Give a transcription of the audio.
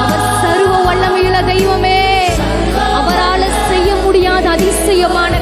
அவர் சர்வ வல்லமையுள்ள தெய்வமே. அவரால் செய்ய முடியாத அதிசயமான